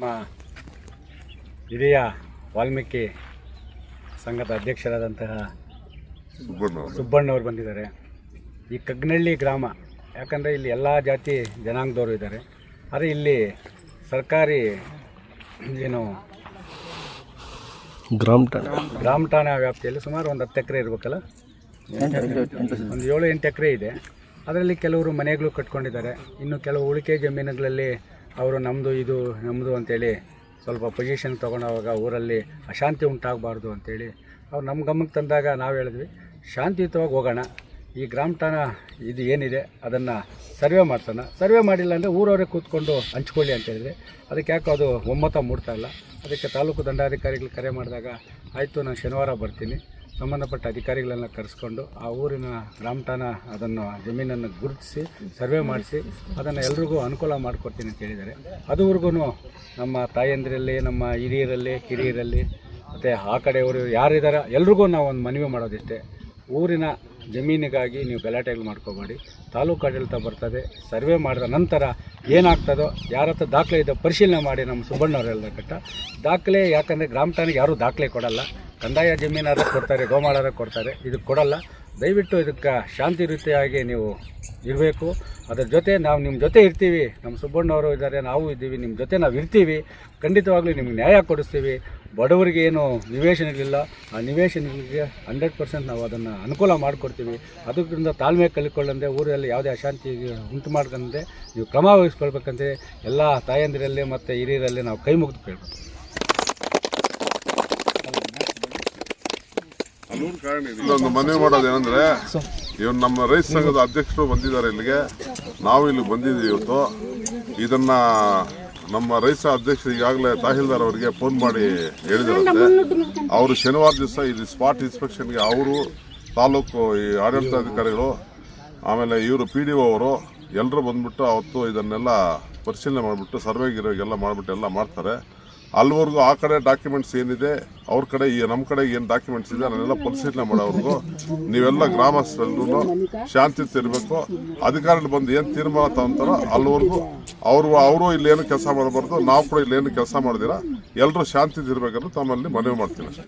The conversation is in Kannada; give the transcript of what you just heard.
ನಮ್ಮ ಹಿರಿಯ ವಾಲ್ಮೀಕಿ ಸಂಘದ ಅಧ್ಯಕ್ಷರಾದಂತಹ ಸುಬ್ಬಣ್ಣವರು. ಬಂದಿದ್ದಾರೆ. ಈ ಕಗ್ನಳ್ಳಿ ಗ್ರಾಮ ಯಾಕಂದರೆ ಇಲ್ಲಿ ಎಲ್ಲ ಜಾತಿ ಜನಾಂಗದವರು ಇದ್ದಾರೆ. ಆದರೆ ಇಲ್ಲಿ ಸರ್ಕಾರಿ ಏನು ಗ್ರಾಮ ಠಾಣೆ. ಗ್ರಾಮ ಠಾಣಾ ವ್ಯಾಪ್ತಿಯಲ್ಲಿ ಸುಮಾರು ಒಂದು ಹತ್ತು ಎಕರೆ ಇರಬೇಕಲ್ಲ? ಒಂದು ಏಳು ಎಂಟು ಎಕರೆ ಇದೆ. ಅದರಲ್ಲಿ ಕೆಲವರು ಮನೆಗಳು ಕಟ್ಕೊಂಡಿದ್ದಾರೆ. ಇನ್ನು ಕೆಲವು ಉಳಿಕೆ ಜಮೀನುಗಳಲ್ಲಿ ಅವರು ನಮ್ಮದು ಇದು ನಮ್ಮದು ಅಂತೇಳಿ ಸ್ವಲ್ಪ ಪೊಸಿಷನ್ ತೊಗೊಂಡವಾಗ ಊರಲ್ಲಿ ಅಶಾಂತಿ ಉಂಟಾಗಬಾರ್ದು ಅಂತೇಳಿ ಅವ್ರು ನಮ್ಮ ಗಮನಕ್ಕೆ ತಂದಾಗ ನಾವು ಹೇಳಿದ್ವಿ. ಶಾಂತಿಯುತವಾಗಿ ಹೋಗೋಣ. ಈ ಗ್ರಾಮ ಠಾಣಾ ಇದು ಏನಿದೆ ಅದನ್ನು ಸರ್ವೆ ಮಾಡ್ತಾನೆ ಸರ್ವೆ ಮಾಡಿಲ್ಲ ಅಂದರೆ ಊರವರೇ ಕೂತ್ಕೊಂಡು ಹಂಚ್ಕೊಳ್ಳಿ ಅಂತ ಹೇಳಿದ್ರೆ ಅದಕ್ಕೆ ಯಾಕೋ ಅದು ಒಮ್ಮತ ಮೂಡ್ತಾ ಇಲ್ಲ. ಅದಕ್ಕೆ ತಾಲೂಕು ದಂಡಾಧಿಕಾರಿಗಳು ಕರೆ ಮಾಡಿದಾಗ, ಆಯಿತು, ನಾನು ಶನಿವಾರ ಬರ್ತೀನಿ. ಸಂಬಂಧಪಟ್ಟ ಅಧಿಕಾರಿಗಳನ್ನ ಕರೆಸ್ಕೊಂಡು ಆ ಊರಿನ ಗ್ರಾಮ ಅದನ್ನು ಜಮೀನನ್ನು ಗುರುತಿಸಿ ಸರ್ವೆ ಮಾಡಿಸಿ ಅದನ್ನು ಎಲ್ರಿಗೂ ಅನುಕೂಲ ಮಾಡಿಕೊಡ್ತೀನಿ ಅಂತ ಹೇಳಿದ್ದಾರೆ. ಅದುವರೆಗೂ ನಮ್ಮ ತಾಯಂದಿರಲ್ಲಿ, ನಮ್ಮ ಹಿರಿಯರಲ್ಲಿ, ಕಿರಿಯರಲ್ಲಿ, ಮತ್ತು ಆ ಕಡೆಯವರು ಯಾರಿದ್ದಾರೆ ಎಲ್ರಿಗೂ ನಾವು ಒಂದು ಮನವಿ ಮಾಡೋದಿಷ್ಟೇ. ಊರಿನ ಜಮೀನಿಗಾಗಿ ನೀವು ಗಲಾಟೆಗಳು ಮಾಡ್ಕೋಬೇಡಿ. ತಾಲೂಕು ಆಡಳಿತ ಬರ್ತದೆ, ಸರ್ವೆ ಮಾಡಿದ ನಂತರ ಏನಾಗ್ತದೋ, ಯಾರ ಹತ್ರ ದಾಖಲೆ ಇದೆ ಪರಿಶೀಲನೆ ಮಾಡಿ ನಮ್ಮ ಸುಬ್ಬಣ್ಣವರೆಲ್ಲ ಕಟ್ಟ. ದಾಖಲೆ ಯಾಕಂದರೆ ಗ್ರಾಮ ಠಾಣೆಗೆ ಯಾರೂ ದಾಖಲೆ ಕೊಡಲ್ಲ. ಕಂದಾಯ ಜಮೀನಾದ ಕೊಡ್ತಾರೆ, ಗೋಮಾಳಾದ ಕೊಡ್ತಾರೆ. ಇದಕ್ಕೆ ಕೊಡಲ್ಲ. ದಯವಿಟ್ಟು ಇದಕ್ಕೆ ಶಾಂತಿ ರೀತಿಯಾಗಿ ನೀವು ಇರಬೇಕು. ಅದರ ಜೊತೆ ನಾವು ನಿಮ್ಮ ಜೊತೆ ಇರ್ತೀವಿ. ನಮ್ಮ ಸುಬ್ಬಣ್ಣವರು ಇದ್ದಾರೆ, ನಾವು ಇದ್ದೀವಿ. ನಿಮ್ಮ ಜೊತೆ ನಾವು ಇರ್ತೀವಿ. ಖಂಡಿತವಾಗ್ಲೂ ನಿಮ್ಗೆ ನ್ಯಾಯ ಕೊಡಿಸ್ತೀವಿ. ಬಡವರಿಗೆ ಏನು ನಿವೇಶನಗಳಿಲ್ಲ ಆ ನಿವೇಶನಗಳಿಗೆ ಹಂಡ್ರೆಡ್ ಪರ್ಸೆಂಟ್ ನಾವು ಅದನ್ನು ಅನುಕೂಲ ಮಾಡಿಕೊಡ್ತೀವಿ. ಅದರಿಂದ ತಾಳ್ಮೆ ಕಲಿಕೊಳ್ಳಂದೆ, ಊರಲ್ಲಿ ಯಾವುದೇ ಅಶಾಂತಿ ಉಂಟು ಮಾಡ್ಕೊಂಡೆ ನೀವು ಕ್ರಮ ವಹಿಸ್ಕೊಳ್ಬೇಕಂತೆ ಎಲ್ಲ ತಾಯಂದಿರಲ್ಲಿ ಮತ್ತು ಹಿರಿಯರಲ್ಲಿ ನಾವು ಕೈ ಮುಗಿದು ಕೇಳ್ಬೇಕು. ಇಲ್ಲೊಂದು ಮನವಿ ಮಾಡೋದು ಏನಂದ್ರೆ ಇವನು ನಮ್ಮ ರೈತ ಸಂಘದ ಅಧ್ಯಕ್ಷರು ಬಂದಿದ್ದಾರೆ ಇಲ್ಲಿಗೆ. ನಾವು ಇಲ್ಲಿ ಬಂದಿದ್ದೀವಿ ಇವತ್ತು. ಇದನ್ನ ನಮ್ಮ ರೈತ ಅಧ್ಯಕ್ಷರು ಈಗಾಗಲೇ ತಹಸೀಲ್ದಾರ್ ಅವರಿಗೆ ಫೋನ್ ಮಾಡಿ ಹೇಳಿದಾರಂತೆ. ಅವರು ಶನಿವಾರ ದಿವಸ ಇಲ್ಲಿ ಸ್ಪಾಟ್ ಇನ್ಸ್ಪೆಕ್ಷನ್ಗೆ ಅವರು, ತಾಲೂಕು ಈ ಆಡಳಿತಾಧಿಕಾರಿಗಳು, ಆಮೇಲೆ ಇವರು ಪಿ ಡಿ ಅವರು ಎಲ್ಲರೂ ಬಂದ್ಬಿಟ್ಟು ಅವತ್ತು ಇದನ್ನೆಲ್ಲ ಪರಿಶೀಲನೆ ಮಾಡಿಬಿಟ್ಟು, ಸರ್ವೆ ಗಿರ್ವೆಗೆಲ್ಲ ಮಾಡಿಬಿಟ್ಟು ಎಲ್ಲ ಮಾಡ್ತಾರೆ. ಅಲ್ಲಿವರೆಗೂ ಆ ಕಡೆ ಡಾಕ್ಯುಮೆಂಟ್ಸ್ ಏನಿದೆ, ಅವ್ರ ಕಡೆ ಈ ನಮ್ಮ ಕಡೆ ಏನು ಡಾಕ್ಯುಮೆಂಟ್ಸ್ ಇದೆ, ಅದನ್ನೆಲ್ಲ ಪರಿಶೀಲನೆ ಮಾಡೋವರೆಗೂ ನೀವೆಲ್ಲ ಗ್ರಾಮಸ್ಥರೆಲ್ಲರೂ ಶಾಂತಿ ಇರಬೇಕು. ಅಧಿಕಾರಿಗಳು ಬಂದು ಏನು ತೀರ್ಮಾನ ತಗೊಂತಾರೋ ಅಲ್ಲಿವರೆಗೂ ಅವರು ಅವರು ಇಲ್ಲಿ ಏನು ಕೆಲಸ ಮಾಡಬಾರ್ದು, ನಾವು ಕೂಡ ಇಲ್ಲಿ ಏನು ಕೆಲಸ ಮಾಡಿದಿರ ಎಲ್ಲರೂ ಶಾಂತಿ ಇರಬೇಕಂತ ತಮ್ಮಲ್ಲಿ ಮನವಿ ಮಾಡ್ತೀನಿ